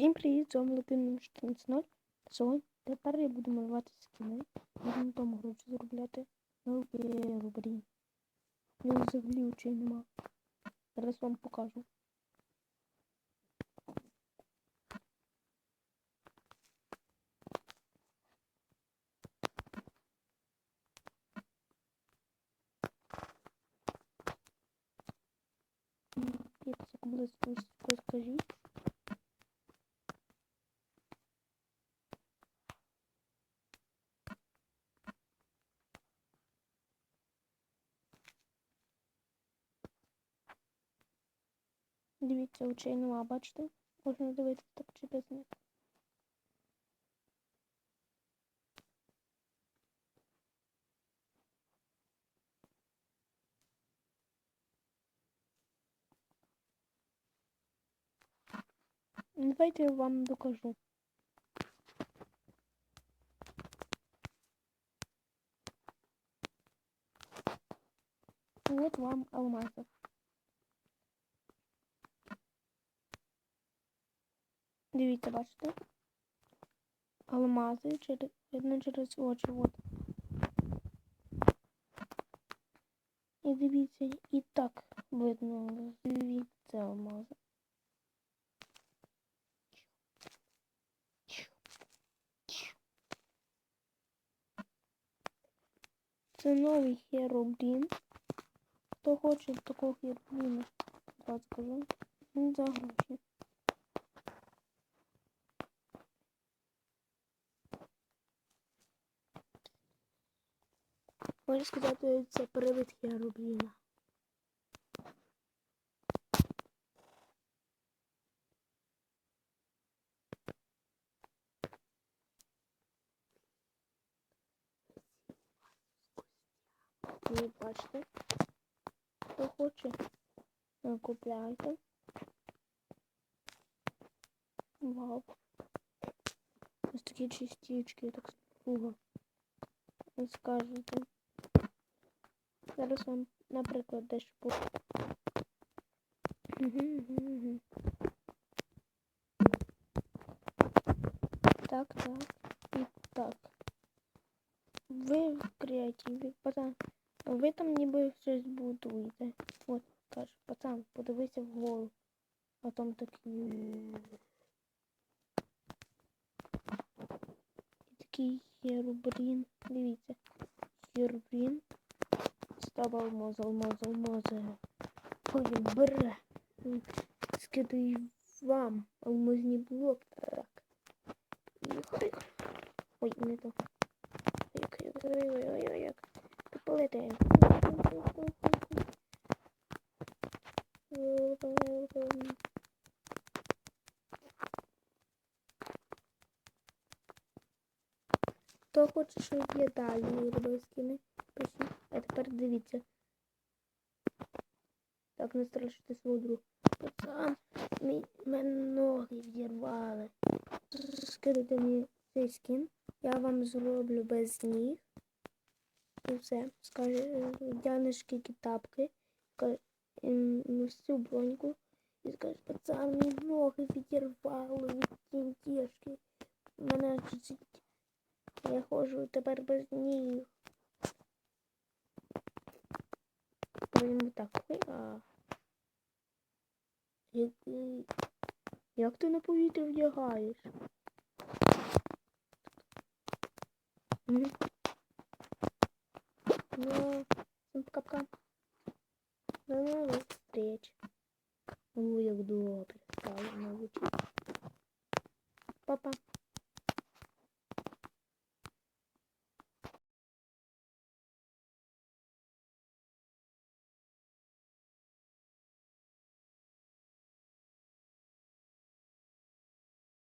Всім привіт, з вами Латин 14.0. Сьогодні тепер я буду малювати скіни. На тому гроші заробляти. Ну, є рубрі. Ну, взагалі очей нема. Зараз вам покажу. Якщо комусь скажіть. Дивіться, очей нема, бачите? Можна дивитися так чи без них. Давайте я вам докажу. Вот вам алмазов. Дивіться, бачите? Алмази через видно через очі. От. І дивіться, і так видно. Дивіться алмази. Це новий хероблін. Хто хоче такого херобліна, я скажу. Він за гроші. Можна сказати, це привид херобліна. І бачите, хто хоче, е, купляйте. Вау. Ось такі частички, так. Ви скажете. Зараз вам, наприклад, дещо по. Так, так і так. Ви в креативі, пацан. Ви там ніби щось будуєте. От, каже, пацан, подивися вгору. А там такий. І такий херобрін. Дивіться. Херобрін. Став алмаз, алмаз, алмази. Потім бере. Скидає вам алмазні блоки. Так. І. Ой, не то. Як, як, ой, ой, ой, ой, як. Полетаємо. Хто хоче, щоб я далі робив скини. А тепер дивіться. Так, не страшите свого друга. Пацан, мій мене ноги відірвали. Скидайте мені цей скін. Я вам зроблю без ніг. І все. Скаже, вдягнеш скільки тапки, всю броньку. І скаже, пацан, мені ноги відірвали від кінтішки. Мене чуть я ходжу тепер без ніг. Прямо так. А... Як, як ти на повітря вдягаєш? Ну, всім пока-пока. До нових встреч. Ой, як добре.